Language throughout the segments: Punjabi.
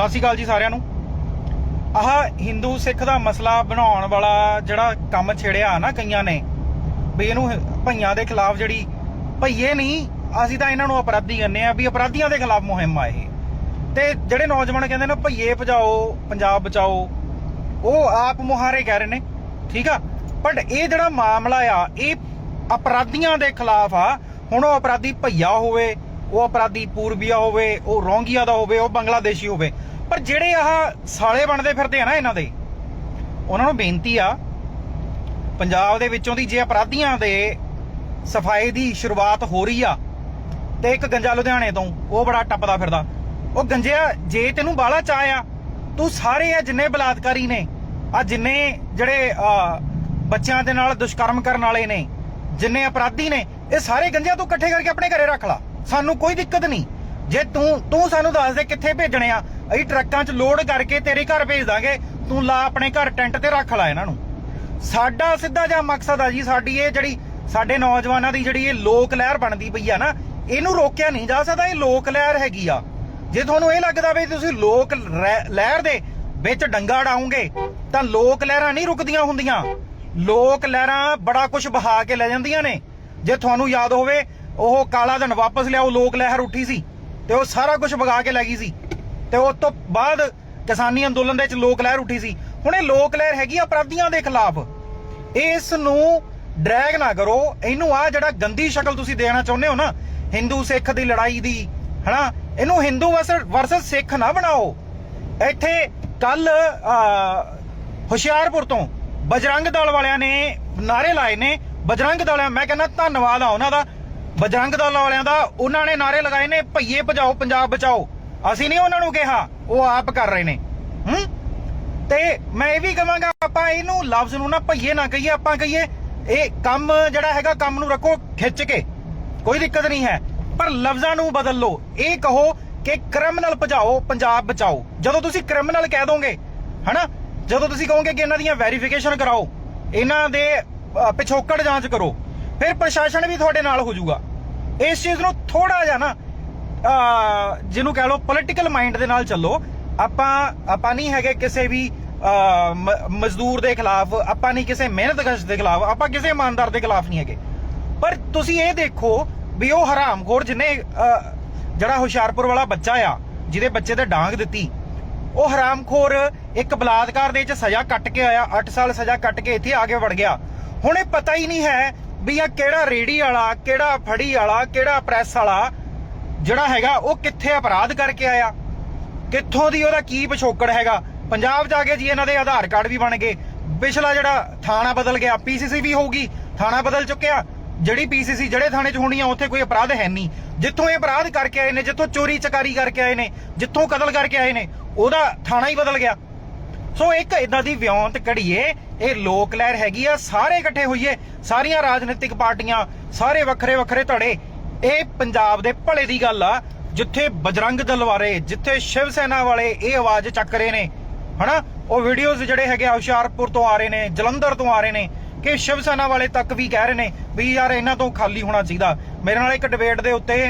ਸਤਿ ਸ਼੍ਰੀ ਅਕਾਲ ਜੀ ਸਾਰਿਆਂ ਨੂੰ। ਆਹ ਹਿੰਦੂ ਸਿੱਖ ਦਾ ਮਸਲਾ ਬਣਾਉਣ ਵਾਲਾ ਜਿਹੜਾ ਕੰਮ ਛੇੜਿਆ ਨਾ ਕਈਆਂ ਨੇ, ਵੀ ਇਹਨੂੰ ਭਈਆਂ ਦੇ ਖਿਲਾਫ ਜਿਹੜੀ, ਭਈਏ ਨਹੀਂ, ਅਸੀਂ ਤਾਂ ਇਹਨਾਂ ਨੂੰ ਅਪਰਾਧੀ ਕਹਿੰਦੇ ਆ ਵੀ ਅਪਰਾਧੀਆਂ ਦੇ ਖਿਲਾਫ ਮੁਹਿੰਮ ਆ ਇਹ। ਤੇ ਜਿਹੜੇ ਨੌਜਵਾਨ ਕਹਿੰਦੇ ਨੇ ਭਈਏ ਭਜਾਓ, ਪੰਜਾਬ ਬਚਾਓ, ਉਹ ਆਪ ਮੁਹਾਰੇ ਕਹਿ ਰਹੇ ਨੇ, ਠੀਕ ਆ? ਬਟ ਇਹ ਜਿਹੜਾ ਮਾਮਲਾ ਆ, ਇਹ ਅਪਰਾਧੀਆਂ ਦੇ ਖਿਲਾਫ ਆ, ਹੁਣ ਉਹ ਅਪਰਾਧੀ ਭਈਆ ਹੋਵੇ ਉਹ ਅਪਰਾਧੀ ਪੂਰਬੀਆ ਹੋਵੇ, ਉਹ ਰੋਂਗੀਆ ਦਾ ਹੋਵੇ, ਉਹ ਬੰਗਲਾਦੇਸ਼ੀ ਹੋਵੇ। ਪਰ ਜਿਹੜੇ ਆਹ ਸਾਲੇ ਬਣਦੇ ਫਿਰਦੇ ਆ ਨਾ ਇਹਨਾਂ ਦੇ, ਉਹਨਾਂ ਨੂੰ ਬੇਨਤੀ ਆ, ਪੰਜਾਬ ਦੇ ਵਿੱਚੋਂ ਦੀ ਜੇ ਅਪਰਾਧੀਆਂ ਦੇ ਸਫ਼ਾਈ ਦੀ ਸ਼ੁਰੂਆਤ ਹੋ ਰਹੀ ਆ, ਤੇ ਇੱਕ ਗੰਜਾ ਲੁਧਿਆਣੇ ਤੋਂ, ਉਹ ਬੜਾ ਟੱਪਦਾ ਫਿਰਦਾ। ਉਹ ਗੰਜਿਆ, ਜੇ ਤੈਨੂੰ ਬਾਲਾ ਚਾਹ ਤੂੰ ਸਾਰੇ ਆ ਜਿੰਨੇ ਬਲਾਤਕਾਰੀ ਨੇ ਆ ਜਿੰਨੇ ਜਿਹੜੇ ਬੱਚਿਆਂ ਦੇ ਨਾਲ ਦੁਸ਼ਕਰਮ ਕਰਨ ਵਾਲੇ ਨੇ, ਜਿੰਨੇ ਅਪਰਾਧੀ ਨੇ, ਇਹ ਸਾਰੇ ਗੰਜਿਆਂ ਤੂੰ ਇਕੱਠੇ ਕਰਕੇ ਆਪਣੇ ਘਰੇ ਰੱਖ ਲਾ। ਸਾਨੂੰ ਕੋਈ ਦਿੱਕਤ ਨਹੀਂ। ਜੇ ਤੂੰ ਤੂੰ ਸਾਨੂੰ ਦੱਸ ਦੇ ਕਿੱਥੇ ਭੇਜਣੇ ਆ, ਅਸੀਂ ਟਰੱਕਾਂ 'ਚ ਲੋਡ ਕਰਕੇ ਤੇਰੇ ਘਰ ਭੇਜ ਦਾਂਗੇ, ਤੂੰ ਲਾ ਆਪਣੇ ਘਰ ਟੈਂਟ ਤੇ ਰੱਖ ਲਾ ਇਹਨਾਂ ਨੂੰ। ਸਾਡਾ ਸਿੱਧਾ ਜਿਹਾ ਮਕਸਦ ਆ ਜੀ, ਸਾਡੀ ਇਹ ਜਿਹੜੀ, ਸਾਡੇ ਨੌਜਵਾਨਾਂ ਦੀ ਜਿਹੜੀ ਇਹ ਲੋਕ ਲਹਿਰ ਬਣਦੀ ਪਈ ਆ ਨਾ, ਇਹਨੂੰ ਰੋਕਿਆ ਨਹੀਂ ਜਾ ਸਕਦਾ, ਇਹ ਲੋਕ ਲਹਿਰ ਹੈਗੀ ਆ। ਜੇ ਤੁਹਾਨੂੰ ਇਹ ਲੱਗਦਾ ਵੀ ਤੁਸੀਂ ਲੋਕ ਰਹਿ- ਲਹਿਰ ਦੇ ਵਿੱਚ ਡੰਗਾ ਡਾਉਂਗੇ ਤਾਂ ਲੋਕ ਲਹਿਰਾਂ ਨਹੀਂ ਰੁਕਦੀਆਂ ਹੁੰਦੀਆਂ। ਲੋਕ ਲਹਿਰਾਂ ਬੜਾ ਕੁਝ ਬਹਾ ਕੇ ਲੈ ਜਾਂਦੀਆਂ ਨੇ। ਜੇ ਤੁਹਾਨੂੰ ਯਾਦ ਹੋਵੇ ਉਹ ਕਾਲਾ ਦਿਨ ਵਾਪਸ ਲਿਆਓ, ਲੋਕ ਲਹਿਰ ਉੱਠੀ ਸੀ ਤੇ ਉਹ ਸਾਰਾ ਕੁਝ ਵਗਾ ਕੇ ਲੈ ਗਈ ਸੀ। ਤੇ ਉਸ ਤੋਂ ਬਾਅਦ ਕਿਸਾਨੀ ਅੰਦੋਲਨ ਦੇ ਵਿੱਚ ਲੋਕ ਲਹਿਰ ਉੱਠੀ ਸੀ। ਹੁਣ ਇਹ ਲੋਕ ਲਹਿਰ ਹੈਗੀ ਅਪਰਾਧੀਆਂ ਦੇ ਖਿਲਾਫ। ਇਸ ਨੂੰ ਡਰੈਗ ਨਾ ਕਰੋ। ਇਹਨੂੰ ਆ ਜਿਹੜਾ ਗੰਦੀ ਸ਼ਕਲ ਤੁਸੀਂ ਦੇਣਾ ਚਾਹੁੰਦੇ ਹੋ ਨਾ, ਹਿੰਦੂ ਸਿੱਖ ਦੀ ਲੜਾਈ ਦੀ, ਹਨਾ? ਇਹਨੂੰ ਹਿੰਦੂ ਵਰਸਸ ਸਿੱਖ ਨਾ ਬਣਾਓ। ਇੱਥੇ ਕੱਲ ਹੁਸ਼ਿਆਰਪੁਰ ਤੋਂ ਬਜਰੰਗ ਦਲ ਵਾਲਿਆਂ ਨੇ ਨਾਰੇ ਲਾਏ ਨੇ। ਬਜਰੰਗ ਦਲ ਮੈਂ ਕਹਿੰਦਾ ਧੰਨਵਾਦ ਆ ਉਹਨਾਂ ਦਾ। ਬਜਰੰਗ ਦਲ ਵਾਲਿਆਂ ਦਾ ਉਹਨਾਂ ਨੇ ਨਾਰੇ ਲਗਾਏ ਨੇ, ਭਈਏ ਭਜਾਓ, ਪੰਜਾਬ ਬਚਾਓ। ਅਸੀਂ ਨਹੀਂ ਉਹਨਾਂ ਨੂੰ ਕਿਹਾ, ਉਹ ਆਪ ਕਰ ਰਹੇ ਨੇ। ਹੂੰ? ਤੇ ਮੈਂ ਇਹ ਵੀ ਕਹਾਂਗਾ, ਆਪਾਂ ਇਹਨੂੰ ਲਫ਼ਜ਼ ਨੂੰ ਨਾ ਭਈਏ ਨਾ ਕਹੀਏ, ਆਪਾਂ ਕਹੀਏ, ਇਹ ਕੰਮ ਜਿਹੜਾ ਹੈਗਾ, ਕੰਮ ਨੂੰ ਰੱਖੋ ਖਿੱਚ ਕੇ। ਕੋਈ ਦਿੱਕਤ ਨਹੀਂ ਹੈ। ਪਰ ਲਫ਼ਜ਼ਾਂ ਨੂੰ ਬਦਲ ਲਓ। ਇਹ ਕਹੋ ਕਿ ਕ੍ਰਿਮੀਨਲ ਭਜਾਓ, ਪੰਜਾਬ ਬਚਾਓ। ਜਦੋਂ ਤੁਸੀਂ ਕ੍ਰਿਮੀਨਲ ਕਹਿ ਦੋਗੇ, ਹਨਾ? ਜਦੋਂ ਤੁਸੀਂ ਕਹੋਗੇ ਕਿ ਇਹਨਾਂ ਦੀਆਂ ਵੈਰੀਫਿਕੇਸ਼ਨ ਕਰਾਓ, ਇਹਨਾਂ ਦੇ ਪਿਛੋਕੜ ਜਾਂਚ ਕਰੋ ਫਿਰ ਪ੍ਰਸ਼ਾਸਨ ਵੀ ਤੁਹਾਡੇ ਨਾਲ ਹੋ ਜਾਊਗਾ। ਇਸ ਚੀਜ਼ ਨੂੰ ਥੋੜਾ ਜਿਹਾ ਨਾ ਜਿਹਨੂੰ ਕਹਿ ਲਓ ਪੋਲਿਟੀਕਲ ਮਾਈਂਡ ਦੇ ਨਾਲ ਚੱਲੋ। ਆਪਾਂ ਆਪਾਂ ਨਹੀਂ ਹੈਗੇ ਕਿਸੇ ਵੀ ਮਜ਼ਦੂਰ ਦੇ ਖਿਲਾਫ, ਆਪਾਂ ਨਹੀਂ ਕਿਸੇ ਮਿਹਨਤਕਸ਼ ਦੇ ਖਿਲਾਫ, ਆਪਾਂ ਕਿਸੇ ਇਮਾਨਦਾਰ ਦੇ ਖਿਲਾਫ ਨਹੀਂ ਹੈਗੇ। ਪਰ ਤੁਸੀਂ ਇਹ ਦੇਖੋ ਵੀ ਉਹ ਹਰਾਮਖੋਰ ਜਿਹਨੇ ਜਿਹੜਾ ਹੁਸ਼ਿਆਰਪੁਰ ਵਾਲਾ ਬੱਚਾ ਆ, ਜਿਹਦੇ ਬੱਚੇ ਤੇ ਡਾਂਗ ਦਿੱਤੀ, ਉਹ ਹਰਾਮਖੋਰ ਇੱਕ ਬਲਾਤਕਾਰ ਦੇ ਵਿੱਚ ਸਜ਼ਾ ਕੱਟ ਕੇ ਆਇਆ 8 ਸਾਲ ਸਜ਼ਾ ਕੱਟ ਕੇ ਇੱਥੇ ਆ ਕੇ ਵੜ ਗਿਆ। ਹੁਣ ਇਹ ਪਤਾ ਹੀ ਨਹੀਂ ਹੈ ਵੀ ਆ ਕਿਹੜਾ ਰੇੜੀ ਵਾਲਾ, ਕਿਹੜਾ ਫੜੀ ਵਾਲਾ, ਕਿਹੜਾ ਪ੍ਰੈਸ ਵਾਲਾ, ਜਿਹੜਾ ਹੈਗਾ, ਉਹ ਕਿੱਥੇ ਅਪਰਾਧ ਕਰਕੇ ਆਇਆ? ਕਿੱਥੋਂ ਦੀ ਉਹਦਾ ਕੀ ਪਿਛੋਕੜ ਹੈਗਾ? ਪੰਜਾਬ ਜਾ ਕੇ ਜੀ ਇਹਨਾਂ ਦੇ ਆਧਾਰ ਕਾਰਡ ਵੀ ਬਣ ਗਏ। ਪਿਛਲਾ ਜਿਹੜਾ ਥਾਣਾ ਬਦਲ ਗਿਆ ਪੀਸੀਸੀ ਵੀ ਹੋਊਗੀ, ਥਾਣਾ ਬਦਲ ਚੁੱਕਿਆ। ਜਿਹੜੀ ਪੀਸੀਸੀ ਜਿਹੜੇ ਥਾਣੇ 'ਚ ਹੋਣੀ ਆ ਉੱਥੇ ਕੋਈ ਅਪਰਾਧ ਹੈ ਨਹੀਂ। ਜਿੱਥੋਂ ਇਹ ਅਪਰਾਧ ਕਰਕੇ ਆਏ ਨੇ, ਜਿੱਥੋਂ ਚੋਰੀ ਚਕਾਰੀ ਕਰਕੇ ਆਏ ਨੇ, ਜਿੱਥੋਂ ਕਤਲ ਕਰਕੇ ਆਏ ਨੇ, ਉਹਦਾ ਥਾਣਾ ਹੀ ਬਦਲ ਗਿਆ। ਸੋ ਇੱਕ ਇਦਾਂ ਦੀ ਵਿਉਂਤ ਕੜੀਏ ਇਹ ਲੋਕ ਲਹਿਰ ਹੈਗੀ ਆ, ਸਾਰੇ ਇਕੱਠੇ ਹੋਈਏ, ਸਾਰੀਆਂ ਰਾਜਨੀਤਿਕ ਪਾਰਟੀਆਂ, ਸਾਰੇ ਵੱਖਰੇ ਵੱਖਰੇ ਧੜੇ। ਇਹ ਪੰਜਾਬ ਦੇ ਭਲੇ ਦੀ ਗੱਲ ਆ, ਜਿੱਥੇ ਬਜਰੰਗ ਦਲ ਵਾਲੇ, ਜਿੱਥੇ ਸ਼ਿਵ ਸੈਨਾ ਵਾਲੇ ਇਹ ਆਵਾਜ਼ ਚੱਕ ਰਹੇ ਨੇ। ਹਨਾ? ਉਹ ਵੀਡੀਓਜ਼ ਜਿਹੜੇ ਹੈਗੇ ਆ, ਹੁਸ਼ਿਆਰਪੁਰ ਤੋਂ ਆ ਰਹੇ ਨੇ, ਜਲੰਧਰ ਤੋਂ ਆ ਰਹੇ ਨੇ, ਕਿ ਸ਼ਿਵ ਸੈਨਾ ਵਾਲੇ ਤੱਕ ਵੀ ਕਹਿ ਰਹੇ ਨੇ ਵੀ ਯਾਰ ਇਹਨਾਂ ਤੋਂ ਖਾਲੀ ਹੋਣਾ ਚਾਹੀਦਾ। ਮੇਰੇ ਨਾਲ ਇੱਕ ਡਿਬੇਟ ਦੇ ਉੱਤੇ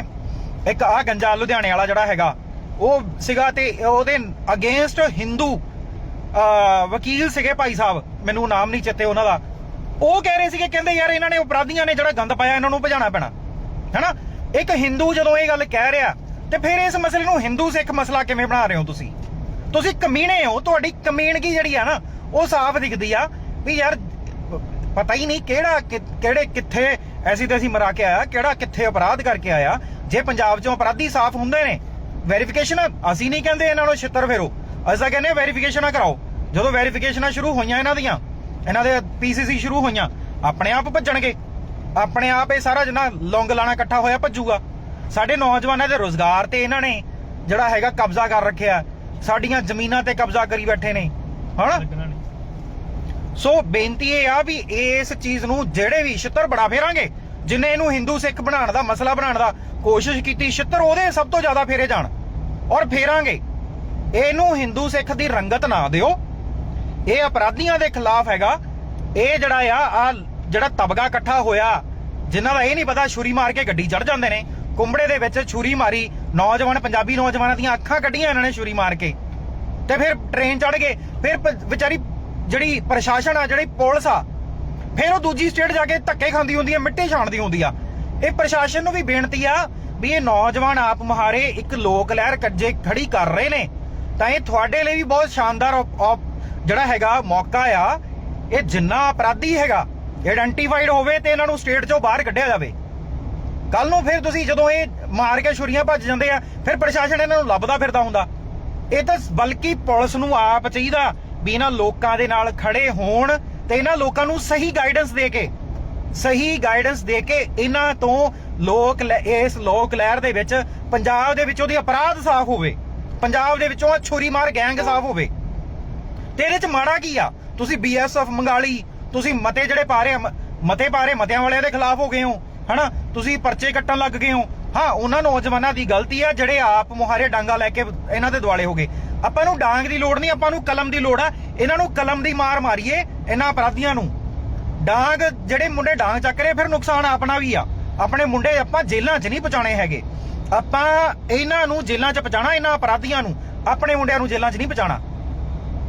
ਇੱਕ ਆ ਗੰਜਾ ਲੁਧਿਆਣੇ ਵਾਲਾ ਜਿਹੜਾ ਹੈਗਾ, ਉਹ ਸੀਗਾ ਤੇ ਉਹਦੇ ਅਗੇਂਸਟ ਹਿੰਦੂ ਵਕੀਲ ਸੀਗੇ ਭਾਈ ਸਾਹਿਬ, ਮੈਨੂੰ ਨਾਮ ਨਹੀਂ ਚੇਤੇ ਉਹਨਾਂ ਦਾ। ਉਹ ਕਹਿ ਰਹੇ ਸੀਗੇ, ਕਹਿੰਦੇ ਯਾਰ ਇਹਨਾਂ ਨੇ ਅਪਰਾਧੀਆਂ ਨੇ ਜਿਹੜਾ ਗੰਦ ਪਾਇਆ, ਇਹਨਾਂ ਨੂੰ ਭਜਾਣਾ ਪੈਣਾ। ਹੈਨਾ? ਇੱਕ ਹਿੰਦੂ ਜਦੋਂ ਇਹ ਗੱਲ ਕਹਿ ਰਿਹਾ, ਤੇ ਫਿਰ ਇਸ ਮਸਲੇ ਨੂੰ ਹਿੰਦੂ ਸਿੱਖ ਮਸਲਾ ਕਿਵੇਂ ਬਣਾ ਰਹੇ ਹੋ ਤੁਸੀਂ? ਤੁਸੀਂ ਕਮੀਣੇ ਹੋ, ਤੁਹਾਡੀ ਕਮੀਣਗੀ ਜਿਹੜੀ ਆ ਨਾ, ਉਹ ਸਾਫ਼ ਦਿਖਦੀ ਆ ਵੀ ਯਾਰ, ਪਤਾ ਹੀ ਨਹੀਂ ਕਿਹੜਾ ਕਿ- ਕਿਹੜੇ ਕਿੱਥੇ ਐਸੀ ਤੇ ਅਸੀਂ ਮਰਾ ਕੇ ਆਇਆ, ਕਿਹੜਾ ਕਿੱਥੇ ਅਪਰਾਧ ਕਰਕੇ ਆਇਆ। ਜੇ ਪੰਜਾਬ 'ਚੋਂ ਅਪਰਾਧੀ ਸਾਫ਼ ਹੁੰਦੇ ਨੇ ਵੈਰੀਫਿਕੇਸ਼ਨ ਅਸੀਂ ਨਹੀਂ ਕਹਿੰਦੇ ਇਹਨਾਂ ਨੂੰ ਛਿੱਤਰ ਫੇਰੋ। ਅਸੀਂ ਤਾਂ ਕਹਿੰਦੇ ਵੈਰੀਫਿਕੇਸ਼ਨਾਂ ਕਰਾਓ। ਜਦੋਂ ਵੈਰੀਫਿਕੇਸ਼ਨਾਂ ਸ਼ੁਰੂ ਹੋਈਆਂ ਇਹਨਾਂ ਦੀਆਂ। ਇਹਨਾਂ ਦੇ ਪੀਸੀਸੀ ਸ਼ੁਰੂ ਹੋਈਆਂ। ਆਪਣੇ ਆਪ ਭੱਜਣਗੇ। ਆਪਣੇ ਆਪ ਇਹ ਸਾਰਾ ਜਿੰਨਾ ਲੌਂਗ ਲਾਣਾ ਇਕੱਠਾ ਹੋਇਆ ਭੱਜੂਗਾ। ਸਾਡੇ ਨੌਜਵਾਨਾਂ ਦੇ ਰੋਜ਼ਗਾਰ ਤੇ ਇਹਨਾਂ ਨੇ ਜਿਹੜਾ ਹੈਗਾ ਕਬਜ਼ਾ ਕਰ ਰੱਖਿਆ। ਸਾਡੀਆਂ ਜ਼ਮੀਨਾਂ ਤੇ ਕਬਜ਼ਾ ਕਰੀ ਬੈਠੇ ਨੇ। ਹਨਾ? ਸੋ ਬੇਨਤੀ ਇਹ ਆ ਵੀ ਇਸ ਚੀਜ਼ ਨੂੰ ਜਿਹੜੇ ਵੀ ਛਿੱਤਰ ਬੜਾ ਫੇਰਾਂਗੇ ਜਿਨੇ ਇਹਨੂੰ ਹਿੰਦੂ ਸਿੱਖ ਬਣਾਉਣ ਦਾ ਮਸਲਾ ਬਣਾਉਣ ਦਾ ਕੋਸ਼ਿਸ਼ ਕੀਤੀ ਛਿੱਤਰ ਉਹਦੇ ਸਭ ਤੋਂ ਜ਼ਿਆਦਾ ਫੇਰੇ ਜਾਣ। ਔਰ ਫੇਰਾਂਗੇ। ਇਹਨੂੰ ਹਿੰਦੂ ਸਿੱਖ ਦੀ ਰੰਗਤ ਨਾ ਦਿਓ। ਇਹ ਅਪਰਾਧੀਆਂ ਦੇ ਖਿਲਾਫ ਹੈਗਾ। ਇਹ ਜਿਹੜਾ ਆ ਆ ਜਿਹੜਾ ਤਬਗਾ ਇਕੱਠਾ ਹੋਇਆ, ਜਿਨ੍ਹਾਂ ਦਾ ਇਹ ਨਹੀਂ ਪਤਾ ਛੁਰੀ ਮਾਰ ਕੇ ਗੱਡੀ ਚੜ ਜਾਂਦੇ ਨੇ। ਕੁੰਬੜੇ ਦੇ ਵਿੱਚ ਛੁਰੀ ਮਾਰੀ, ਨੌਜਵਾਨ, ਪੰਜਾਬੀ ਨੌਜਵਾਨਾਂ ਦੀਆਂ ਅੱਖਾਂ ਕੱਢੀਆਂ ਇਹਨਾਂ ਨੇ ਛੁਰੀ ਮਾਰ ਕੇ। ਤੇ ਫਿਰ ਟ੍ਰੇਨ ਚੜ ਗਏ। ਫਿਰ ਵਿਚਾਰੀ ਜਿਹੜੀ ਪ੍ਰਸ਼ਾਸਨ ਆ, ਜਿਹੜੀ ਪੁਲਿਸ ਆ, ਫਿਰ ਉਹ ਦੂਜੀ ਸਟੇਟ ਜਾ ਕੇ ਧੱਕੇ ਖਾਂਦੀ ਹੁੰਦੀ ਆ, ਮਿੱਟੀ ਛਾਣਦੀ ਹੁੰਦੀ ਆ। ਇਹ ਪ੍ਰਸ਼ਾਸਨ ਨੂੰ ਵੀ ਬੇਨਤੀ ਆ ਵੀ ਇਹ ਨੌਜਵਾਨ ਆਪ ਮੁਹਾਰੇ ਇੱਕ ਲੋਕ ਲਹਿਰ ਕੱਜੇ ਖੜੀ ਕਰ ਰਹੇ ਨੇ। ਤਾਂ ਇਹ ਤੁਹਾਡੇ ਲਈ ਵੀ ਬਹੁਤ ਸ਼ਾਨਦਾਰ ਜਿਹੜਾ ਹੈਗਾ ਮੌਕਾ ਆ, ਇਹ ਜਿੰਨਾ ਅਪਰਾਧੀ ਹੈਗਾ ਆਇਡੈਂਟੀਫਾਈਡ ਹੋਵੇ ਤੇ ਇਹਨਾਂ ਨੂੰ ਸਟੇਟ ਚੋਂ ਬਾਹਰ ਕੱਢਿਆ ਜਾਵੇ। ਕੱਲ ਨੂੰ ਫਿਰ ਤੁਸੀਂ ਜਦੋਂ ਇਹ ਮਾਰ ਕੇ ਛੁਰੀਆਂ ਭੱਜ ਜਾਂਦੇ ਆ, ਫਿਰ ਪ੍ਰਸ਼ਾਸਨ ਇਹਨਾਂ ਨੂੰ ਲੱਭਦਾ ਫਿਰਦਾ ਹੁੰਦਾ। ਇਹ ਤਾਂ ਬਲਕਿ ਪੁਲਿਸ ਨੂੰ ਆਪ ਚਾਹੀਦਾ ਵੀ ਇਹਨਾਂ ਲੋਕਾਂ ਦੇ ਨਾਲ ਖੜੇ ਹੋਣ ਤੇ ਇਹਨਾਂ ਲੋਕਾਂ ਨੂੰ ਸਹੀ ਗਾਈਡੈਂਸ ਦੇ ਕੇ, ਸਹੀ ਗਾਈਡੈਂਸ ਦੇ ਕੇ ਇਹਨਾਂ ਤੋਂ ਲੋਕ ਲੈ- ਇਸ ਲੋਕ ਲਹਿਰ ਦੇ ਵਿੱਚ ਪੰਜਾਬ ਦੇ ਵਿੱਚ ਉਹਦੀ ਅਪਰਾਧ ਸਾਫ਼ ਹੋਵੇ। ਪੰਜਾਬ ਦੇ ਵਿੱਚੋਂ ਆ ਛੁਰੀ ਮਾਰ ਗੈਂਗ ਸਾਫ਼ ਹੋਵੇ। ਤੇ ਇਹਦੇ ਚ ਮਾੜਾ ਕੀ ਆ? ਤੁਸੀਂ ਬੀਐਸਐਫ ਮੰਗਾਲੀ, ਤੁਸੀਂ ਮਤੇ ਜਿਹੜੇ ਪਾ ਰਹੇ ਮਤੇ ਪਾ ਰਹੇ ਮਤਿਆਂ ਵਾਲਿਆਂ ਦੇ ਖਿਲਾਫ ਹੋ ਗਏ ਹੋ, ਹਨਾ? ਤੁਸੀਂ ਪਰਚੇ ਕੱਟਣ ਲੱਗ ਗਏ ਹੋ। ਹਾਂ, ਉਹਨਾਂ ਨੌਜਵਾਨਾਂ ਦੀ ਗਲਤੀ ਆ, ਜਿਹੜੇ ਆਪ ਮੁਹਾਰੇ ਡਾਂਗਾ ਲੈ ਕੇ ਇਹਨਾਂ ਦੇ ਦੁਆਲੇ ਹੋ ਗਏ। ਆਪਾਂ ਨੂੰ ਡਾਂਗ ਦੀ ਲੋੜ ਨਹੀਂ, ਆਪਾਂ ਨੂੰ ਕਲਮ ਦੀ ਲੋੜ ਆ। ਇਹਨਾਂ ਨੂੰ ਕਲਮ ਦੀ ਮਾਰ ਮਾਰੀਏ, ਇਹਨਾਂ ਅਪਰਾਧੀਆਂ ਨੂੰ। ਡਾਂਗ, ਜਿਹੜੇ ਮੁੰਡੇ ਡਾਂਗ ਚੱਕ ਰਹੇ, ਫਿਰ ਨੁਕਸਾਨ ਆਪਣਾ ਵੀ ਆ। ਆਪਣੇ ਮੁੰਡੇ ਆਪਾਂ ਜੇਲ੍ਹਾਂ 'ਚ ਨਹੀਂ ਪਹੁੰਚਾਣੇ ਹੈਗੇ। ਆਪਾਂ ਇਹਨਾਂ ਨੂੰ ਜੇਲ੍ਹਾਂ 'ਚ ਪਹੁੰਚਾਣਾ ਇਹਨਾਂ ਅਪਰਾਧੀਆਂ ਨੂੰ। ਆਪਣੇ ਮੁੰਡਿਆਂ ਨੂੰ ਜੇਲ੍ਹਾਂ 'ਚ ਨਹੀਂ ਪਹੁੰਚਾਣਾ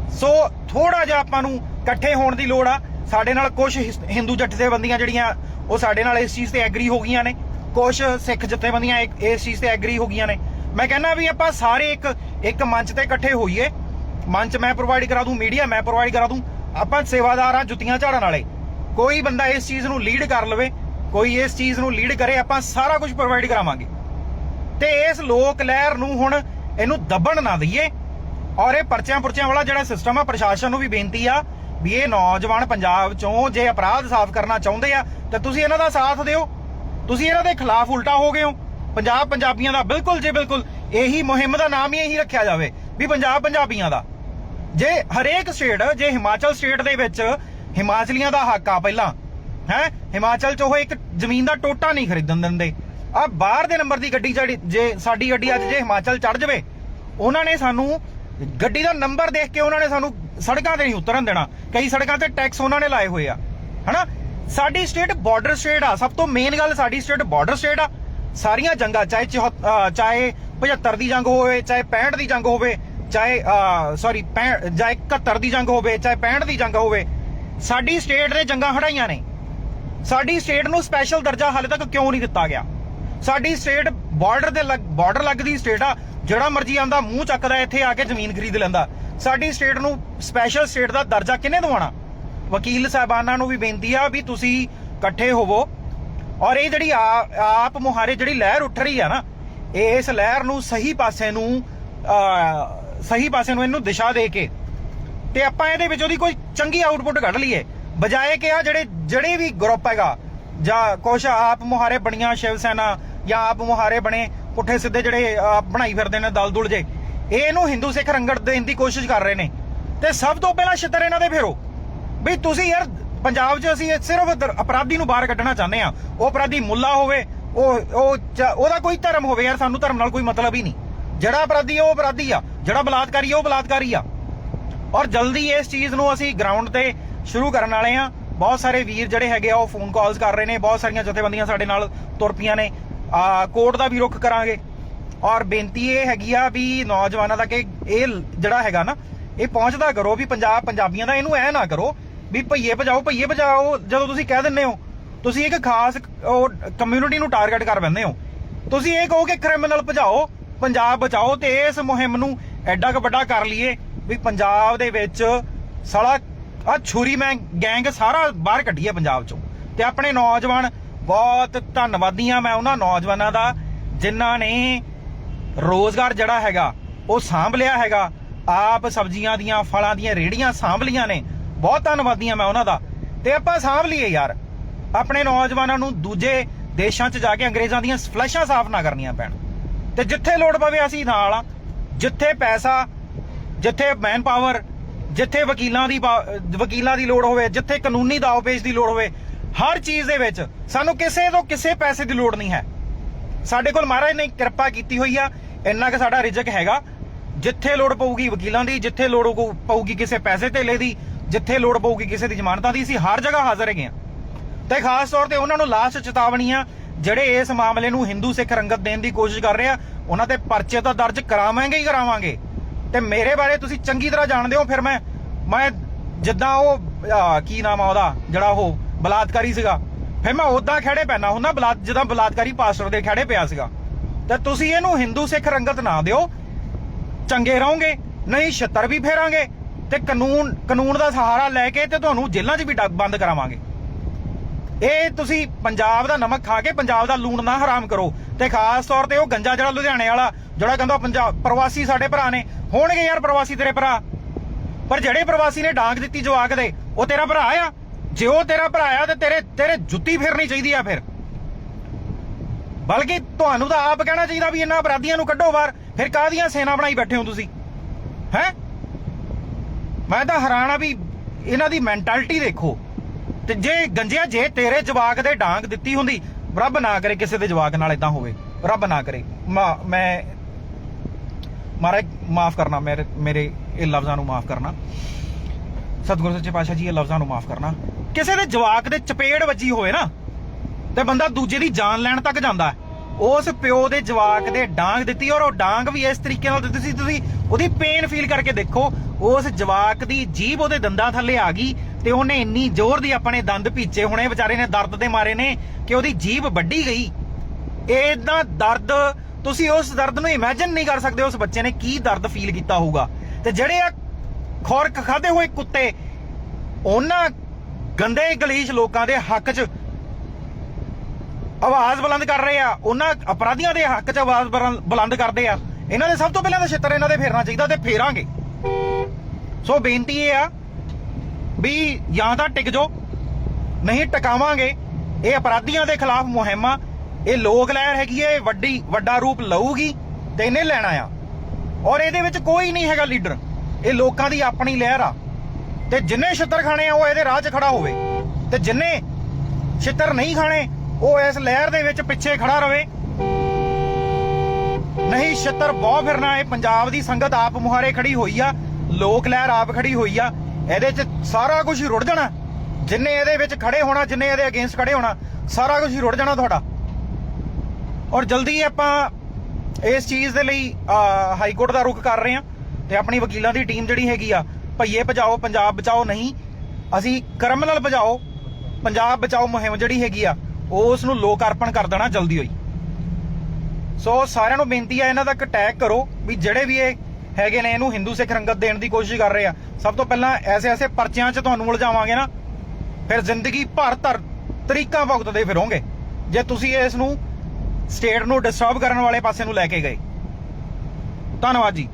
ਸੋ ਥੋੜਾ ਜਿਹਾ ਆਪਾਂ ਨੂੰ ਇਕੱਠੇ ਹੋਣ ਦੀ ਲੋੜ ਆ। ਸਾਡੇ ਨਾਲ ਕੁਝ ਹਿੰਦੂ ਜਥੇਬੰਦੀਆਂ ਜਿਹੜੀਆਂ, ਉਹ ਸਾਡੇ ਨਾਲ ਇਸ ਚੀਜ਼ ਤੇ ਐਗਰੀ ਹੋ ਗਈਆਂ ਨੇ। ਕੁਝ ਸਿੱਖ ਜਥੇਬੰਦੀਆਂ ਇਸ ਚੀਜ਼ ਤੇ ਐਗਰੀ ਹੋ ਗਈਆਂ ਨੇ। ਮੈਂ ਕਹਿੰਦਾ ਵੀ ਆਪਾਂ ਸਾਰੇ ਇੱਕ ਇੱਕ ਮੰਚ ਤੇ ਇਕੱਠੇ ਹੋਈਏ। ਮੰਚ ਮੈਂ ਪ੍ਰੋਵਾਈਡ ਕਰਾ ਦੂੰ ਮੀਡੀਆ ਮੈਂ ਪ੍ਰੋਵਾਈਡ ਕਰਾ ਦੂੰ। ਆਪਾਂ ਸੇਵਾਦਾਰ ਆ ਜੁੱਤੀਆਂ ਝਾੜਨ ਵਾਲੇ। ਕੋਈ ਬੰਦਾ ਇਸ ਚੀਜ਼ ਨੂੰ ਲੀਡ ਕਰ ਲਵੇ, ਕੋਈ ਇਸ ਚੀਜ਼ ਨੂੰ ਲੀਡ ਕਰੇ, ਆਪਾਂ ਸਾਰਾ ਕੁਝ ਪ੍ਰੋਵਾਈਡ ਕਰਾਵਾਂਗੇ। ਤੇ ਇਸ ਲੋਕ ਲਹਿਰ ਨੂੰ ਹੁਣ ਇਹਨੂੰ ਦੱਬਣ ਨਾ ਦਈਏ। ਔਰ ਇਹ ਪਰਚਿਆਂ ਪੁਰਚਿਆਂ ਵਾਲਾ ਜਿਹੜਾ ਸਿਸਟਮ ਆ, ਪ੍ਰਸ਼ਾਸਨ ਨੂੰ ਵੀ ਬੇਨਤੀ ਆ ਵੀ ਇਹ ਨੌਜਵਾਨ ਪੰਜਾਬ ਚੋਂ ਜੇ ਅਪਰਾਧ ਸਾਫ਼ ਕਰਨਾ ਚਾਹੁੰਦੇ ਆ, ਤਾਂ ਤੁਸੀਂ ਇਹਨਾਂ ਦਾ ਸਾਥ ਦਿਓ। ਤੁਸੀਂ ਇਹਨਾਂ ਦੇ ਖਿਲਾਫ ਉਲਟਾ ਹੋ ਗਏ ਹੋ। ਪੰਜਾਬ ਪੰਜਾਬੀਆਂ ਦਾ ਬਿਲਕੁਲ ਜੇ ਬਿਲਕੁਲ ਇਹੀ ਮੁਹਿੰਮ ਦਾ ਨਾਮ ਹੀ ਇਹੀ ਰੱਖਿਆ ਜਾਵੇ ਵੀ ਪੰਜਾਬ ਪੰਜਾਬੀਆਂ ਦਾ। ਜੇ ਹਰੇਕ ਸਟੇਟ, ਜੇ ਹਿਮਾਚਲ ਸਟੇਟ ਦੇ ਵਿੱਚ ਹਿਮਾਚਲੀਆਂ ਦਾ ਹੱਕ ਆ ਪਹਿਲਾਂ, ਹੈ? ਹਿਮਾਚਲ ਚ ਉਹ ਇੱਕ ਜ਼ਮੀਨ ਦਾ ਟੋਟਾ ਨਹੀਂ ਖਰੀਦਣ ਦਿੰਦੇ। ਆ ਬਾਹਰ ਦੇ ਨੰਬਰ ਦੀ ਗੱਡੀ ਜਿਹੜੀ ਜੇ ਸਾਡੀ ਗੱਡੀ ਅੱਜ ਜੇ ਹਿਮਾਚਲ ਚੜ ਜਾਵੇ, ਉਹਨਾਂ ਨੇ ਸਾਨੂੰ ਗੱਡੀ ਦਾ ਨੰਬਰ ਦੇਖ ਕੇ ਉਹਨਾਂ ਨੇ ਸਾਨੂੰ ਸੜਕਾਂ ਤੇ ਨਹੀਂ ਉਤਰਨ ਦੇਣਾ। ਕਈ ਸੜਕਾਂ ਤੇ ਟੈਕਸ ਉਹਨਾਂ ਨੇ ਲਾਏ ਹੋਏ ਆ। ਹਨਾ? ਸਾਡੀ ਸਟੇਟ ਬਾਰਡਰ ਸਟੇਟ ਆ। ਸਭ ਤੋਂ ਮੇਨ ਗੱਲ ਸਾਡੀ ਸਟੇਟ ਬਾਰਡਰ ਸਟੇਟ ਆ। ਸਾਰੀਆਂ ਜੰਗਾਂ, ਚਾਹੇ ਚਾਹੇ 75 ਦੀ ਜੰਗ ਹੋਵੇ, ਚਾਹੇ 65 ਦੀ ਜੰਗ ਹੋਵੇ, ਚਾਹੇ ਸੌਰੀ ਚਾਹੇ 71 ਦੀ ਜੰਗ ਹੋਵੇ, ਚਾਹੇ 65 ਦੀ ਜੰਗ ਹੋਵੇ, ਸਾਡੀ ਸਟੇਟ ਨੇ ਜੰਗਾਂ ਹੜਾਈਆਂ ਨੇ। ਸਾਡੀ ਸਟੇਟ ਨੂੰ ਸਪੈਸ਼ਲ ਦਰਜਾ ਹਾਲੇ ਤੱਕ ਕਿਉਂ ਨਹੀਂ ਦਿੱਤਾ ਗਿਆ? ਸਾਡੀ ਸਟੇਟ ਬਾਰਡਰ ਦੇ ਬਾਰਡਰ ਲੱਗਦੀ ਸਟੇਟ ਆ। ਜਿਹੜਾ ਮਰਜ਼ੀ ਆਂਦਾ ਮੂੰਹ ਚੱਕਦਾ, ਇੱਥੇ ਆ ਕੇ ਜ਼ਮੀਨ ਖਰੀਦ ਲੈਂਦਾ। ਸਾਡੀ ਸਟੇਟ ਨੂੰ ਸਪੈਸ਼ਲ ਸਟੇਟ ਦਾ ਦਰਜਾ ਕਿਹਨੇ ਦਵਾਉਣਾ? ਵਕੀਲ ਸਾਹਿਬਾਨਾਂ ਨੂੰ ਵੀ ਬੇਨਤੀ ਆ ਵੀ ਤੁਸੀਂ ਇਕੱਠੇ ਹੋਵੋ। ਔਰ ਇਹ ਜਿਹੜੀ ਆਪ ਮੁਹਾਰੇ ਜਿਹੜੀ ਲਹਿਰ ਉੱਠ ਰਹੀ ਆ ਨਾ ਇਸ ਲਹਿਰ ਨੂੰ ਸਹੀ ਪਾਸੇ ਨੂੰ ਸਹੀ ਪਾਸੇ ਨੂੰ ਇਹਨੂੰ ਦਿਸ਼ਾ ਦੇ ਕੇ ਤੇ ਆਪਾਂ ਇਹਦੇ ਵਿੱਚ ਉਹਦੀ ਕੋਈ ਚੰਗੀ ਆਊਟਪੁੱਟ ਕੱਢ ਲਈਏ। ਬਜਾਏ ਕਿ ਆ ਜਿਹੜੇ ਜਿਹੜੇ ਵੀ ਗਰੁੱਪ ਹੈਗਾ, ਜਾਂ ਕੁਛ ਆਪ ਮੁਹਾਰੇ ਬਣੀਆਂ ਸ਼ਿਵ ਸੈਨਾ ਜਾਂ ਆਪ ਮੁਹਾਰੇ ਬਣੇ ਪੁੱਠੇ ਸਿੱਧੇ ਜਿਹੜੇ ਬਣਾਈ ਫਿਰਦੇ ਨੇ ਦਲ ਦੁਲ ਜੇ। ਇਹ ਇਹਨੂੰ ਹਿੰਦੂ ਸਿੱਖ ਰੰਗੜ ਦੇਣ ਦੀ ਕੋਸ਼ਿਸ਼ ਕਰ ਰਹੇ ਨੇ। ਤੇ ਸਭ ਤੋਂ ਪਹਿਲਾਂ ਛਿੱਤਰ ਇਹਨਾਂ ਦੇ ਫੇਰੋ। ਵੀ ਤੁਸੀਂ ਯਾਰ, ਪੰਜਾਬ 'ਚ ਅਸੀਂ ਸਿਰਫ ਅਪਰਾਧੀ ਨੂੰ ਬਾਹਰ ਕੱਢਣਾ ਚਾਹੁੰਦੇ ਆ ਉਹ ਅਪਰਾਧੀ ਮੁੱਲਾ ਹੋਵੇ, ਉਹ ਉਹ ਉਹਦਾ ਕੋਈ ਧਰਮ ਹੋਵੇ ਯਾਰ, ਸਾਨੂੰ ਧਰਮ ਨਾਲ ਕੋਈ ਮਤਲਬ ਹੀ ਨਹੀਂ। ਜਿਹੜਾ ਅਪਰਾਧੀ ਆ, ਉਹ ਅਪਰਾਧੀ ਆ। ਜਿਹੜਾ ਬਲਾਤਕਾਰੀ ਆ, ਉਹ ਬਲਾਤਕਾਰੀ ਆ। ਔਰ ਜਲਦੀ ਇਸ ਚੀਜ਼ ਨੂੰ ਅਸੀਂ ਗਰਾਊਂਡ ਤੇ ਸ਼ੁਰੂ ਕਰਨ ਵਾਲੇ ਆ ਬਹੁਤ ਸਾਰੇ ਵੀਰ ਜਿਹੜੇ ਹੈਗੇ ਆ, ਉਹ ਫੋਨ ਕਾਲਸ ਕਰ ਰਹੇ ਨੇ। ਬਹੁਤ ਸਾਰੀਆਂ ਜਥੇਬੰਦੀਆਂ ਸਾਡੇ ਨਾਲ ਤੁਰ ਪਈਆਂ ਨੇ। ਕੋਰਟ ਦਾ ਵੀ ਰੁਖ ਕਰਾਂਗੇ। ਔਰ ਬੇਨਤੀ ਇਹ ਹੈਗੀ ਆ ਵੀ ਨੌਜਵਾਨਾਂ ਦਾ ਕਿ ਇਹ ਜਿਹੜਾ ਹੈਗਾ ਨਾ, ਇਹ ਪਹੁੰਚਦਾ ਕਰੋ ਵੀ ਪੰਜਾਬ ਪੰਜਾਬੀਆਂ ਦਾ ਇਹਨੂੰ ਐ ਨਾ ਕਰੋ ਵੀ ਭਈਏ ਭਜਾਓ ਭਈਏ ਭਜਾਓ, ਜਦੋਂ ਤੁਸੀਂ ਕਹਿ ਦਿੰਦੇ ਹੋ, ਤੁਸੀਂ ਇੱਕ ਖਾਸ ਉਹ ਕਮਿਊਨਿਟੀ ਨੂੰ ਟਾਰਗੇਟ ਕਰ ਬੰਦੇ ਹੋ। ਤੁਸੀਂ ਇਹ ਕਹੋ ਕਿ ਕ੍ਰਿਮੀਨਲ ਭਜਾਓ, ਪੰਜਾਬ ਬਚਾਓ ਤੇ ਇਸ ਮੁਹਿੰਮ ਨੂੰ ਐਡਾ ਕ ਵੱਡਾ ਕਰ ਲਈਏ ਵੀ ਪੰਜਾਬ ਦੇ ਵਿੱਚ ਸਾਲਾ ਆ ਛੁਰੀ ਮੈਂ ਗੈਂਗ ਸਾਰਾ ਬਾਹਰ ਕੱਢੀਏ ਪੰਜਾਬ ਚੋਂ। ਤੇ ਆਪਣੇ ਨੌਜਵਾਨ ਬਹੁਤ ਧੰਨਵਾਦੀ ਆ ਮੈਂ ਉਹਨਾਂ ਨੌਜਵਾਨਾਂ ਦਾ, ਜਿਨ੍ਹਾਂ ਨੇ ਰੋਜ਼ਗਾਰ ਜਿਹੜਾ ਹੈਗਾ, ਉਹ ਸਾਂਭ ਲਿਆ ਹੈਗਾ। ਆਪ ਸਬਜ਼ੀਆਂ ਦੀਆਂ, ਫਲਾਂ ਦੀਆਂ ਰੇੜੀਆਂ ਸਾਂਭ ਲੀਆਂ ਨੇ। ਬਹੁਤ ਧੰਨਵਾਦੀ ਆ ਮੈਂ ਉਹਨਾਂ ਦਾ। ਤੇ ਆਪਾਂ ਸਾਂਭ ਲਈਏ ਯਾਰ। ਆਪਣੇ ਨੌਜਵਾਨਾਂ ਨੂੰ ਦੂਜੇ ਦੇਸ਼ਾਂ 'ਚ ਜਾ ਕੇ ਅੰਗਰੇਜ਼ਾਂ ਦੀਆਂ ਫਲੈਸ਼ਾਂ ਸਾਫ਼ ਨਾ ਕਰਨੀਆਂ ਪੈਣ। ਤੇ ਜਿੱਥੇ ਲੋੜ ਪਵੇ ਅਸੀਂ ਨਾਲ ਆ। ਜਿੱਥੇ ਪੈਸਾ, ਜਿੱਥੇ ਮੈਨ ਪਾਵਰ ਜਿੱਥੇ ਵਕੀਲਾਂ ਦੀ ਪਾ- ਵਕੀਲਾਂ ਦੀ ਲੋੜ ਹੋਵੇ, ਜਿੱਥੇ ਕਾਨੂੰਨੀ ਦਾਅਵੇਜ਼ ਦੀ ਲੋੜ ਹੋਵੇ ਹਰ ਚੀਜ਼ ਦੇ ਵਿੱਚ ਸਾਨੂੰ ਕਿਸੇ ਤੋਂ ਕਿਸੇ ਪੈਸੇ ਦੀ ਲੋੜ ਨਹੀਂ ਹੈ। ਸਾਡੇ ਕੋਲ ਮਹਾਰਾਜ ਨੇ ਕਿਰਪਾ ਕੀਤੀ ਹੋਈ ਆ, ਇੰਨਾ ਕਿ ਸਾਡਾ ਰਿਜਕ ਹੈਗਾ। ਜਿੱਥੇ ਲੋੜ ਪਊਗੀ ਵਕੀਲਾਂ ਦੀ, ਜਿੱਥੇ ਲੋੜ ਪਊਗੀ ਕਿਸੇ ਪੈਸੇ ਧੇਲੇ ਦੀ, ਜਿੱਥੇ ਲੋੜ ਪਊਗੀ ਕਿਸੇ ਦੀ ਜ਼ਮਾਨਤਾਂ ਦੀ, ਅਸੀਂ ਹਰ ਜਗ੍ਹਾ ਹਾਜ਼ਰ ਹੈਗੇ ਆ। ਤੇ ਖਾਸ ਤੌਰ ਤੇ ਉਹਨਾਂ ਨੂੰ ਲਾਸਟ ਚੇਤਾਵਨੀ ਆ, ਜਿਹੜੇ ਇਸ ਮਾਮਲੇ ਨੂੰ ਹਿੰਦੂ ਸਿੱਖ ਰੰਗਤ ਦੇਣ ਦੀ ਕੋਸ਼ਿਸ਼ ਕਰ ਰਹੇ ਆ, ਉਹਨਾਂ ਤੇ ਪਰਚੇ ਤਾਂ ਦਰਜ ਕਰਾਵਾਂਗੇ ਹੀ ਕਰਾਵਾਂਗੇ। ਤੇ ਮੇਰੇ ਬਾਰੇ ਤੁਸੀਂ ਚੰਗੀ ਤਰ੍ਹਾਂ ਜਾਣਦੇ ਹੋ, ਫਿਰ ਮੈਂ ਮੈਂ ਜਿੱਦਾਂ ਉਹ ਕੀ ਨਾਮ ਆ ਉਹਦਾ, ਜਿਹੜਾ ਉਹ ਬਲਾਤਕਾਰੀ ਸੀਗਾ। ਫਿਰ ਮੈਂ ਉਦਾਂ ਖੜੇ ਪੈਣਾ ਹੁੰਦਾ, ਬਲਾਤ, ਜਿੱਦਾਂ ਬਲਾਤਕਾਰੀ ਪਾਸਟਰ ਦੇ ਖੜੇ ਪਿਆ ਸੀਗਾ। ਤੇ ਤੁਸੀਂ ਇਹਨੂੰ ਹਿੰਦੂ ਸਿੱਖ ਰੰਗਤ ਨਾ ਦਿਓ। ਚੰਗੇ ਰਹੋਗੇ, ਨਹੀਂ ਛੱਤਰ ਵੀ ਫੇਰਾਂਗੇ ਤੇ ਕਾਨੂੰਨ ਕਾਨੂੰਨ ਦਾ ਸਹਾਰਾ ਲੈ ਕੇ ਤੇ ਤੁਹਾਨੂੰ ਜੇਲ੍ਹਾਂ 'ਚ ਵੀ ਡ- ਬੰਦ ਕਰਾਵਾਂਗੇ। ਇਹ ਤੁਸੀਂ ਪੰਜਾਬ ਦਾ ਨਮਕ ਖਾ ਕੇ ਪੰਜਾਬ ਦਾ ਲੂਣ ਨਾ ਹਰਾਮ ਕਰੋ ਤੇ ਖਾਸ ਤੌਰ ਤੇ ਉਹ ਗੰਜਾ ਜਿਹੜਾ ਲੁਧਿਆਣੇ ਵਾਲਾ, ਜਿਹੜਾ ਕਹਿੰਦਾ ਪੰਜਾਬ, ਪ੍ਰਵਾਸੀ ਸਾਡੇ ਭਰਾ ਨੇ। ਹੋਣਗੇ ਯਾਰ ਪ੍ਰਵਾਸੀ ਤੇਰੇ ਭਰਾ। ਪਰ ਜਿਹੜੇ ਪ੍ਰਵਾਸੀ ਨੇ ਡਾਂਗ ਦਿੱਤੀ ਜਵਾਕ ਦੇ, ਉਹ ਤੇਰਾ ਭਰਾ ਆ। ਜੇ ਉਹ ਤੇਰਾ ਭਰਾ ਆ ਤੇ ਤੇਰੇ ਤੇਰੇ ਜੁੱਤੀ ਫੇਰਨੀ ਚਾਹੀਦੀ ਆ ਫਿਰ। ਬਲਕਿ ਤੁਹਾਨੂੰ ਤਾਂ ਆਪ ਕਹਿਣਾ ਚਾਹੀਦਾ ਵੀ ਇਹਨਾਂ ਅਪਰਾਧੀਆਂ ਨੂੰ ਕੱਢੋ ਬਾਹਰ। ਫਿਰ ਕਾਹਦੀਆਂ ਸੈਨਾ ਬਣਾਈ ਬੈਠੇ ਹੋ ਤੁਸੀਂ? ਹੈ? ਮੈਂ ਤਾਂ ਹੈਰਾਨ ਆ ਵੀ ਇਹਨਾਂ ਦੀ ਮੈਂਟੈਲਿਟੀ ਦੇਖੋ। ਤੇ ਜੇ ਗੰਜਿਆ, ਜੇ ਤੇਰੇ ਜਵਾਕ ਦੇ ਡਾਂਗ ਦਿੱਤੀ ਹੁੰਦੀ, ਰੱਬ ਨਾ ਕਰੇ ਕਿਸੇ ਦੇ ਜਵਾਕ ਨਾਲ ਇਦਾਂ ਹੋਵੇ। ਰੱਬ ਨਾ ਕਰੇ। ਮੈਂ ਮਹਾਰਾਜ ਮਾਫ ਕਰਨਾ, ਮੇਰੇ ਮੇਰੇ ਇਹ ਲਫ਼ਜ਼ਾਂ ਨੂੰ ਮਾਫ ਕਰਨਾ। ਸਤਿਗੁਰੂ ਸੱਚੇ ਪਾਤਸ਼ਾਹ ਜੀ, ਇਹ ਲਫ਼ਜ਼ਾਂ ਨੂੰ ਮਾਫ ਕਰਨਾ। ਕਿਸੇ ਦੇ ਜਵਾਕ ਦੇ ਚਪੇੜ ਵੱਜੀ ਹੋਵੇ ਨਾ, ਤੇ ਬੰਦਾ ਦੂਜੇ ਦੀ ਜਾਨ ਲੈਣ ਤੱਕ ਜਾਂਦਾ ਉਸ ਪਿਓ ਦੇ ਜਵਾਕ ਦੇ ਡਾਂਗ ਦਿੱਤੀ ਔਰ ਉਹ ਡਾਂਗ ਵੀ ਇਸ ਤਰੀਕੇ ਨਾਲ ਦਿੱਤੀ ਸੀ। ਤੁਸੀਂ ਉਹਦੀ ਪੇਨ ਫੀਲ ਕਰਕੇ ਦੇਖੋ, ਉਸ ਜਵਾਕ ਦੀ ਜੀਭ ਉਹਦੇ ਦੰਦਾਂ ਥੱਲੇ ਆ ਗਈ ਤੇ ਉਹਨੇ ਇੰਨੀ ਜ਼ੋਰ ਦੀ ਆਪਣੇ ਦੰਦ ਪੀਚੇ ਹੋਣੇ, ਵਿਚਾਰੇ ਨੇ ਦਰਦ ਦੇ ਮਾਰੇ ਨੇ ਕਿ ਉਹਦੀ ਜੀਭ ਵੱਢੀ ਗਈ। ਇਦਾਂ ਦਰਦ ਤੁਸੀਂ ਉਸ ਦਰਦ ਨੂੰ ਇਮੇਜਿਨ ਨਹੀਂ ਕਰ ਸਕਦੇ, ਉਸ ਬੱਚੇ ਨੇ ਕੀ ਦਰਦ ਫੀਲ ਕੀਤਾ ਹੋਊਗਾ। ਤੇ ਜਿਹੜੇ ਆ ਖੁਰਕ ਖਾਦੇ ਹੋਏ ਕੁੱਤੇ, ਉਹਨਾਂ ਗੰਦੇ ਗਲੀਸ਼ ਲੋਕਾਂ ਦੇ ਹੱਕ 'ਚ ਆਵਾਜ਼ ਬੁਲੰਦ ਕਰ ਰਹੇ ਆ। ਉਹਨਾਂ ਅਪਰਾਧੀਆਂ ਦੇ ਹੱਕ 'ਚ ਆਵਾਜ਼ ਬਰਨ- ਬੁਲੰਦ ਕਰਦੇ ਆ। ਇਹਨਾਂ ਦੇ ਸਭ ਤੋਂ ਪਹਿਲਾਂ ਤਾਂ ਛਿੱਤਰ ਇਹਨਾਂ ਦੇ ਫੇਰਨਾ ਚਾਹੀਦਾ ਤੇ ਫੇਰਾਂਗੇ। ਸੋ ਬੇਨਤੀ ਇਹ ਆ ਵੀ ਜਾਂ ਤਾਂ ਟਿਕ ਜਾਓ, ਨਹੀਂ ਟਿਕਾਵਾਂਗੇ। ਇਹ ਅਪਰਾਧੀਆਂ ਦੇ ਖਿਲਾਫ ਮੁਹਿੰਮ ਆ ਇਹ ਲੋਕ ਲਹਿਰ ਹੈਗੀ ਹੈ ਵੱਡੀ, ਵੱਡਾ ਰੂਪ ਲਊਗੀ ਤੇ ਇਹਨੇ ਲੈਣਾ ਆ। ਔਰ ਇਹਦੇ ਵਿੱਚ ਕੋਈ ਨਹੀਂ ਹੈਗਾ ਲੀਡਰ। ਇਹ ਲੋਕਾਂ ਦੀ ਆਪਣੀ ਲਹਿਰ ਆ। ਤੇ ਜਿੰਨੇ ਛਿੱਤਰ ਖਾਣੇ ਆ ਉਹ ਇਹਦੇ ਰਾਹ 'ਚ ਖੜਾ ਹੋਵੇ। ਤੇ ਜਿੰਨੇ ਛਿੱਤਰ ਨਹੀਂ ਖਾਣੇ ਉਹ ਇਸ ਲਹਿਰ ਦੇ ਵਿੱਚ ਪਿੱਛੇ ਖੜਾ ਰਵੇ। ਨਹੀਂ ਛਿੱਤਰ ਬਹੁ ਫਿਰਨਾ ਇਹ ਪੰਜਾਬ ਦੀ ਸੰਗਤ ਆਪ ਮੁਹਾਰੇ ਖੜੀ ਹੋਈ ਆ ਲੋਕ ਲਹਿਰ ਆਪ ਖੜੀ ਹੋਈ ਆ। ਇਹਦੇ 'ਚ ਸਾਰਾ ਕੁਝ ਰੁੜ ਜਾਣਾ। ਜਿੰਨੇ ਇਹਦੇ ਵਿੱਚ ਖੜੇ ਹੋਣਾ ਜਿੰਨੇ ਇਹਦੇ ਅਗੇਂਸਟ ਖੜੇ ਹੋਣਾ ਸਾਰਾ ਕੁਝ ਰੁੜ ਜਾਣਾ ਤੁਹਾਡਾ। ਔਰ ਜਲਦੀ ਆਪਾਂ ਇਸ ਚੀਜ਼ ਦੇ ਲਈ ਅਹ, ਹਾਈ ਕੋਰਟ ਦਾ ਰੁਖ ਕਰ ਰਹੇ ਹਾਂ ਤੇ ਆਪਣੀ ਵਕੀਲਾਂ ਦੀ ਟੀਮ ਜਿਹੜੀ ਹੈਗੀ ਆ ਭਈਏ ਭਜਾਓ, ਪੰਜਾਬ ਬਚਾਓ ਨਹੀਂ, ਅਸੀਂ ਕ੍ਰਿਮੀਨਲ ਭਜਾਓ ਪੰਜਾਬ ਬਚਾਓ ਮੁਹਿੰਮ ਜਿਹੜੀ ਹੈਗੀ ਆ, ਉਹ ਉਸ ਨੂੰ ਲੋਕ ਅਰਪਣ ਕਰ ਦੇਣਾ ਜਲਦੀ ਹੋਈ। ਸੋ ਸਾਰਿਆਂ ਨੂੰ ਬੇਨਤੀ ਆ ਇਹਨਾਂ ਦਾ ਅਟੈਕ ਕਰੋ ਵੀ ਜਿਹੜੇ ਵੀ ਇਹ ਹੈਗੇ ਨੇ, ਇਹਨੂੰ ਹਿੰਦੂ ਸਿੱਖ ਰੰਗਤ ਦੇਣ ਦੀ ਕੋਸ਼ਿਸ਼ ਕਰ ਰਹੇ ਆ, ਸਭ ਤੋਂ ਪਹਿਲਾਂ ਐਸੇ ਐਸੇ ਪਰਚਿਆਂ 'ਚ ਤੁਹਾਨੂੰ ਉਲਝਾਵਾਂਗੇ ਨਾ, ਫਿਰ ਜ਼ਿੰਦਗੀ ਭਰ ਧਰ ਤਰੀਕਾਂ ਭੁਗਤਦੇ ਫਿਰੋਗੇ, ਜੇ ਤੁਸੀਂ ਇਸ ਨੂੰ ਸਟੇਟ ਨੂੰ ਡਿਸਟਰਬ ਕਰਨ ਵਾਲੇ ਪਾਸੇ ਨੂੰ ਲੈ ਕੇ ਗਏ। ਧੰਨਵਾਦ ਜੀ।